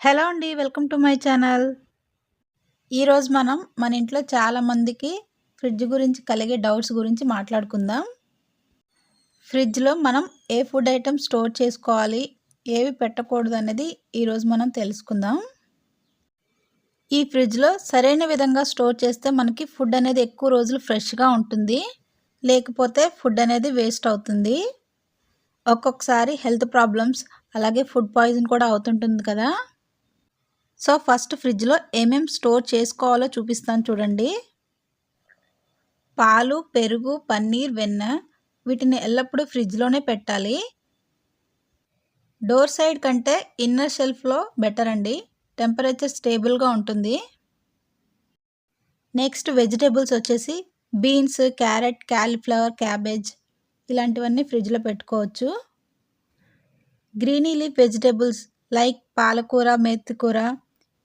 Hello అండి welcome to my channel. ఈరోజు మనం మన ఇంట్లో చాలామందికి ఫ్రిడ్జ్ గురించి కలిగే డౌట్స్ గురించి మాట్లాడుకుందాం. ఫ్రిడ్జ్లో మనం ఏ ఫుడ్ ఐటమ్ స్టోర్ చేసుకోవాలి ఏవి పెట్టకూడదు అనేది ఈరోజు మనం తెలుసుకుందాం. ఈ ఫ్రిడ్జ్లో సరైన విధంగా స్టోర్ చేస్తే మనకి ఫుడ్ అనేది ఎక్కువ రోజులు ఫ్రెష్గా ఉంటుంది లేకపోతే ఫుడ్ అనేది వేస్ట్ అవుతుంది. ఒక్కొక్కసారి హెల్త్ ప్రాబ్లమ్స్ అలాగే ఫుడ్ పాయిజన్ కూడా అవుతుంటుంది కదా. సో ఫస్ట్ ఫ్రిడ్జ్లో ఏమేం స్టోర్ చేసుకోవాలో చూపిస్తాను చూడండి. పాలు పెరుగు పన్నీర్ వెన్న వీటిని ఎల్లప్పుడూ ఫ్రిడ్జ్లోనే పెట్టాలి. డోర్ సైడ్ కంటే ఇన్నర్ షెల్ఫ్లో బెటర్ అండి. టెంపరేచర్ స్టేబుల్గా ఉంటుంది. నెక్స్ట్ వెజిటేబుల్స్ వచ్చేసి బీన్స్ క్యారెట్ క్యాలీఫ్లవర్ క్యాబేజ్ ఇలాంటివన్నీ ఫ్రిడ్జ్లో పెట్టుకోవచ్చు. గ్రీనీ లీఫ్ వెజిటేబుల్స్ లైక్ పాలకూర మెంతికూర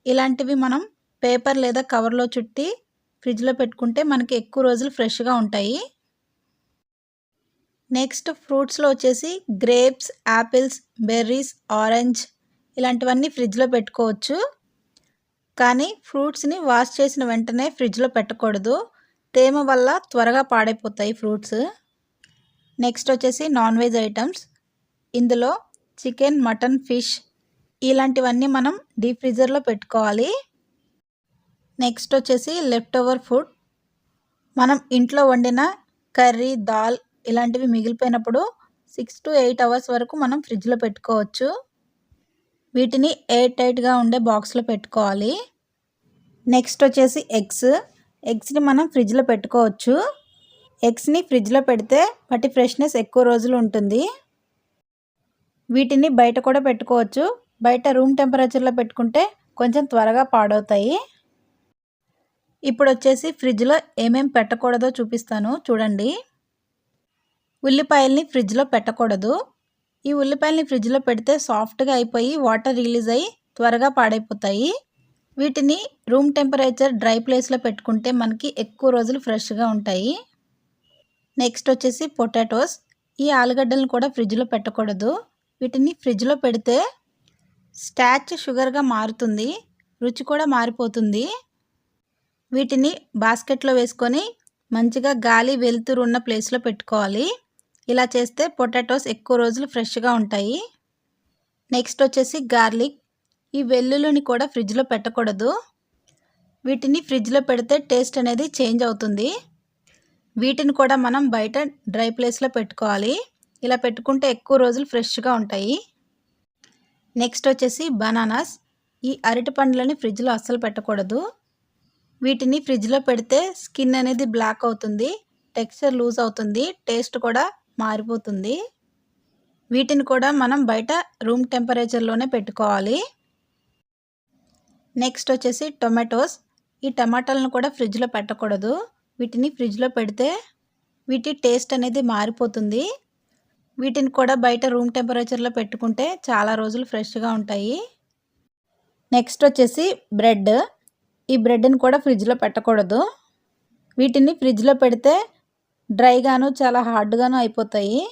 ఇలాంటివి మనం పేపర్ లేదా కవర్లో చుట్టి ఫ్రిడ్జ్లో పెట్టుకుంటే మనకి ఎక్కువ రోజులు ఫ్రెష్గా ఉంటాయి. నెక్స్ట్ ఫ్రూట్స్లో వచ్చేసి గ్రేప్స్ యాపిల్స్ బెర్రీస్ ఆరెంజ్ ఇలాంటివన్నీ ఫ్రిడ్జ్లో పెట్టుకోవచ్చు. కానీ ఫ్రూట్స్ని వాష్ చేసిన వెంటనే ఫ్రిడ్జ్లో పెట్టకూడదు. తేమ వల్ల త్వరగా పాడైపోతాయి ఫ్రూట్స్. నెక్స్ట్ వచ్చేసి నాన్ వెజ్ ఐటమ్స్. ఇందులో చికెన్ మటన్ ఫిష్ ఇలాంటివన్నీ మనం డీప్ ఫ్రీజర్లో పెట్టుకోవాలి. నెక్స్ట్ వచ్చేసి లెఫ్ట్ ఓవర్ ఫుడ్. మనం ఇంట్లో వండిన కర్రీ దాల్ ఇలాంటివి మిగిలిపోయినప్పుడు సిక్స్ టు ఎయిట్ అవర్స్ వరకు మనం ఫ్రిడ్జ్లో పెట్టుకోవచ్చు. వీటిని ఎయిర్ టైట్గా ఉండే బాక్స్లో పెట్టుకోవాలి. నెక్స్ట్ వచ్చేసి ఎగ్స్. ఎగ్స్ని మనం ఫ్రిడ్జ్లో పెట్టుకోవచ్చు. ఎగ్స్ని ఫ్రిడ్జ్లో పెడితే వాటి ఫ్రెష్నెస్ ఎక్కువ రోజులు ఉంటుంది. వీటిని బయట కూడా పెట్టుకోవచ్చు. బయట రూమ్ టెంపరేచర్లో పెట్టుకుంటే కొంచెం త్వరగా పాడవుతాయి. ఇప్పుడు వచ్చేసి ఫ్రిడ్జ్లో ఏమేమి పెట్టకూడదో చూపిస్తాను. చూడండి. ఉల్లిపాయల్ని ఫ్రిడ్జ్లో పెట్టకూడదు. ఈ ఉల్లిపాయల్ని ఫ్రిడ్జ్లో పెడితే సాఫ్ట్గా అయిపోయి వాటర్ రిలీజ్ అయ్యి త్వరగా పాడైపోతాయి. వీటిని రూమ్ టెంపరేచర్ డ్రై ప్లేస్లో పెట్టుకుంటే మనకి ఎక్కువ రోజులు ఫ్రెష్గా ఉంటాయి. నెక్స్ట్ వచ్చేసి పొటాటోస్. ఈ ఆలుగడ్డలను కూడా ఫ్రిడ్జ్లో పెట్టకూడదు. వీటిని ఫ్రిడ్జ్లో పెడితే స్టాచ్ షుగర్గా మారుతుంది రుచి కూడా మారిపోతుంది. వీటిని బాస్కెట్లో వేసుకొని మంచిగా గాలి వెలుతురు ఉన్న ప్లేస్లో పెట్టుకోవాలి. ఇలా చేస్తే పొటాటోస్ ఎక్కువ రోజులు ఫ్రెష్గా ఉంటాయి. నెక్స్ట్ వచ్చేసి గార్లిక్. ఈ వెల్లుల్లిని కూడా ఫ్రిడ్జ్లో పెట్టకూడదు. వీటిని ఫ్రిడ్జ్లో పెడితే టేస్ట్ అనేది చేంజ్ అవుతుంది. వీటిని కూడా మనం బయట డ్రై ప్లేస్లో పెట్టుకోవాలి. ఇలా పెట్టుకుంటే ఎక్కువ రోజులు ఫ్రెష్గా ఉంటాయి. నెక్స్ట్ వచ్చేసి బనానాస్. ఈ అరటి పండ్లని ఫ్రిడ్జ్లో అస్సలు పెట్టకూడదు. వీటిని ఫ్రిడ్జ్లో పెడితే స్కిన్ అనేది బ్లాక్ అవుతుంది టెక్స్చర్ లూజ్ అవుతుంది టేస్ట్ కూడా మారిపోతుంది. వీటిని కూడా మనం బయట రూమ్ టెంపరేచర్లోనే పెట్టుకోవాలి. నెక్స్ట్ వచ్చేసి టొమాటోస్. ఈ టమాటాలను కూడా ఫ్రిడ్జ్లో పెట్టకూడదు. వీటిని ఫ్రిడ్జ్లో పెడితే వీటి టేస్ట్ అనేది మారిపోతుంది. వీటిని కూడా బయట రూమ్ టెంపరేచర్లో పెట్టుకుంటే చాలా రోజులు ఫ్రెష్గా ఉంటాయి. నెక్స్ట్ వచ్చేసి బ్రెడ్. ఈ బ్రెడ్ని కూడా ఫ్రిడ్జ్లో పెట్టకూడదు. వీటిని ఫ్రిడ్జ్లో పెడితే డ్రైగాను చాలా హార్డ్గాను అయిపోతాయి.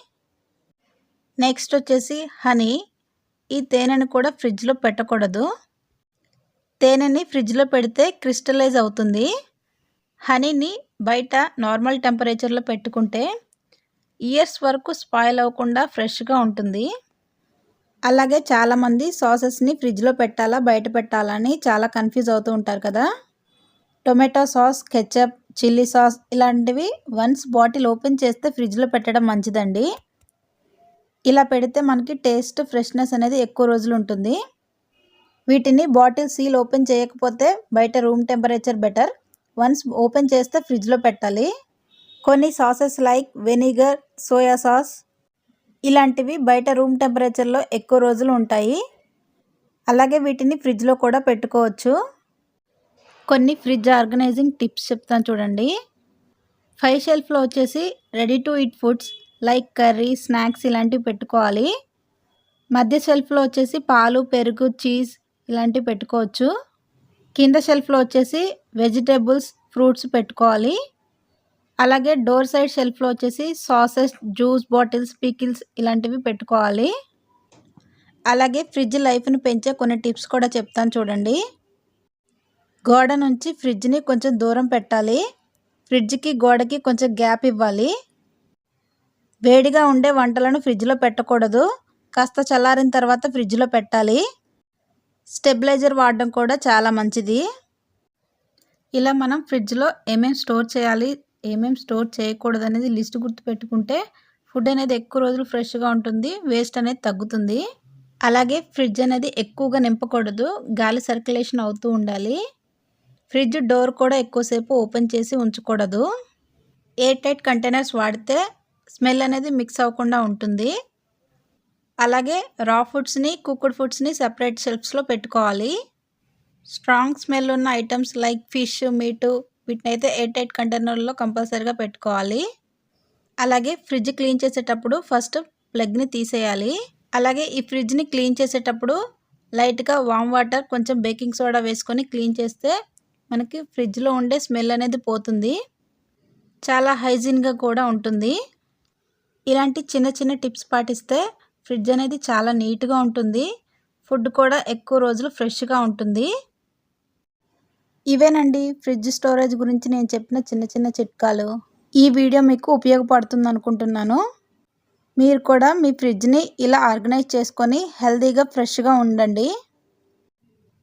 నెక్స్ట్ వచ్చేసి హనీ. ఈ తేనెను కూడా ఫ్రిడ్జ్లో పెట్టకూడదు. తేనెని ఫ్రిడ్జ్లో పెడితే క్రిస్టలైజ్ అవుతుంది. హనీని బయట నార్మల్ టెంపరేచర్లో పెట్టుకుంటే ఇయర్స్ వరకు స్పాయిల్ అవ్వకుండా ఫ్రెష్గా ఉంటుంది. అలాగే చాలామంది సాసెస్ని ఫ్రిడ్జ్లో పెట్టాలా బయట పెట్టాలని చాలా కన్ఫ్యూజ్ అవుతూ ఉంటారు కదా. Tomato sauce ketchup chilli sauce ఇలాంటివి వన్స్ బాటిల్ ఓపెన్ చేస్తే ఫ్రిడ్జ్లో పెట్టడం మంచిదండి. ఇలా పెడితే మనకి టేస్ట్ ఫ్రెష్నెస్ అనేది ఎక్కువ రోజులు ఉంటుంది. వీటిని బాటిల్ సీల్ ఓపెన్ చేయకపోతే బయట room temperature better. Once open చేస్తే ఫ్రిడ్జ్లో పెట్టాలి. కొన్ని sauces like vinegar soya sauce. ఇలాంటివి బయట రూమ్ టెంపరేచర్లో ఎక్కువ రోజులు ఉంటాయి. అలాగే వీటిని ఫ్రిడ్జ్లో కూడా పెట్టుకోవచ్చు. కొన్ని ఫ్రిడ్జ్ ఆర్గనైజింగ్ టిప్స్ చెప్తాను చూడండి. ఫైవ్ షెల్ఫ్లో వచ్చేసి ready to eat foods like curry snacks ఇలాంటివి పెట్టుకోవాలి. మధ్య షెల్ఫ్లో వచ్చేసి పాలు పెరుగు చీజ్ ఇలాంటివి పెట్టుకోవచ్చు. కింద షెల్ఫ్లో వచ్చేసి వెజిటేబుల్స్ ఫ్రూట్స్ పెట్టుకోవాలి. అలాగే డోర్ సైడ్ షెల్ఫ్లో వచ్చేసి సాసెస్ జ్యూస్ బాటిల్స్ పికిల్స్ ఇలాంటివి పెట్టుకోవాలి. అలాగే ఫ్రిడ్జ్ లైఫ్ని పెంచే కొన్ని టిప్స్ కూడా చెప్తాను చూడండి. గోడ నుంచి ఫ్రిడ్జ్ని కొంచెం దూరం పెట్టాలి. ఫ్రిడ్జ్కి గోడకి కొంచెం గ్యాప్ ఇవ్వాలి. వేడిగా ఉండే వంటలను ఫ్రిడ్జ్లో పెట్టకూడదు. కాస్త చల్లారిన తర్వాత ఫ్రిడ్జ్లో పెట్టాలి. స్టెబిలైజర్ వాడడం కూడా చాలా మంచిది. ఇలా మనం ఫ్రిడ్జ్లో ఏమేమి స్టోర్ చేయాలి ఏమేమి స్టోర్ చేయకూడదు అనేది లిస్ట్ గుర్తుపెట్టుకుంటే ఫుడ్ అనేది ఎక్కువ రోజులు ఫ్రెష్గా ఉంటుంది వేస్ట్ అనేది తగ్గుతుంది. అలాగే ఫ్రిడ్జ్ అనేది ఎక్కువగా నింపకూడదు గాలి సర్క్యులేషన్ అవుతూ ఉండాలి. ఫ్రిడ్జ్ డోర్ కూడా ఎక్కువసేపు ఓపెన్ చేసి ఉంచకూడదు. ఎయిర్ టైట్ కంటైనర్స్ వాడితే స్మెల్ అనేది మిక్స్ అవ్వకుండా ఉంటుంది. అలాగే రా ఫుడ్స్ని కుక్డ్ ఫుడ్స్ని సెపరేట్ షెల్ఫ్స్లో పెట్టుకోవాలి. స్ట్రాంగ్ స్మెల్ ఉన్న ఐటమ్స్ లైక్ ఫిష్ మీటు వీటిని అయితే ఎయిర్ టైట్ కంటైనర్లో కంపల్సరీగా పెట్టుకోవాలి. అలాగే ఫ్రిడ్జ్ క్లీన్ చేసేటప్పుడు ఫస్ట్ ప్లగ్ని తీసేయాలి. అలాగే ఈ ఫ్రిడ్జ్ని క్లీన్ చేసేటప్పుడు లైట్గా వామ్ వాటర్ కొంచెం బేకింగ్ సోడా వేసుకొని క్లీన్ చేస్తే మనకి ఫ్రిడ్జ్లో ఉండే స్మెల్ అనేది పోతుంది. చాలా హైజీన్గా కూడా ఉంటుంది. ఇలాంటి చిన్న చిన్న టిప్స్ పాటిస్తే ఫ్రిడ్జ్ అనేది చాలా నీట్గా ఉంటుంది. ఫుడ్ కూడా ఎక్కువ రోజులు ఫ్రెష్గా ఉంటుంది. ఇవేనండి ఫ్రిడ్జ్ స్టోరేజ్ గురించి నేను చెప్పిన చిన్న చిన్న చిట్కాలు. ఈ వీడియో మీకు ఉపయోగపడుతుంది అనుకుంటున్నాను మీరు కూడా మీ ఫ్రిడ్జ్ని ఇలా ఆర్గనైజ్ చేసుకొని హెల్తీగా ఫ్రెష్గా ఉండండి.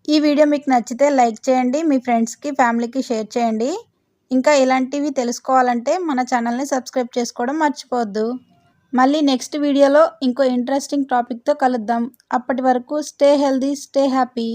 ఈ వీడియో మీకు నచ్చితే లైక్ చేయండి మీ ఫ్రెండ్స్కి ఫ్యామిలీకి షేర్ చేయండి. ఇంకా ఇలాంటివి తెలుసుకోవాలంటే మన ఛానల్ని సబ్స్క్రైబ్ చేసుకోవడం మర్చిపోవద్దు. మళ్ళీ నెక్స్ట్ వీడియోలో ఇంకో ఇంట్రెస్టింగ్ టాపిక్తో కలుద్దాం. అప్పటి వరకు స్టే హెల్దీ స్టే హ్యాపీ.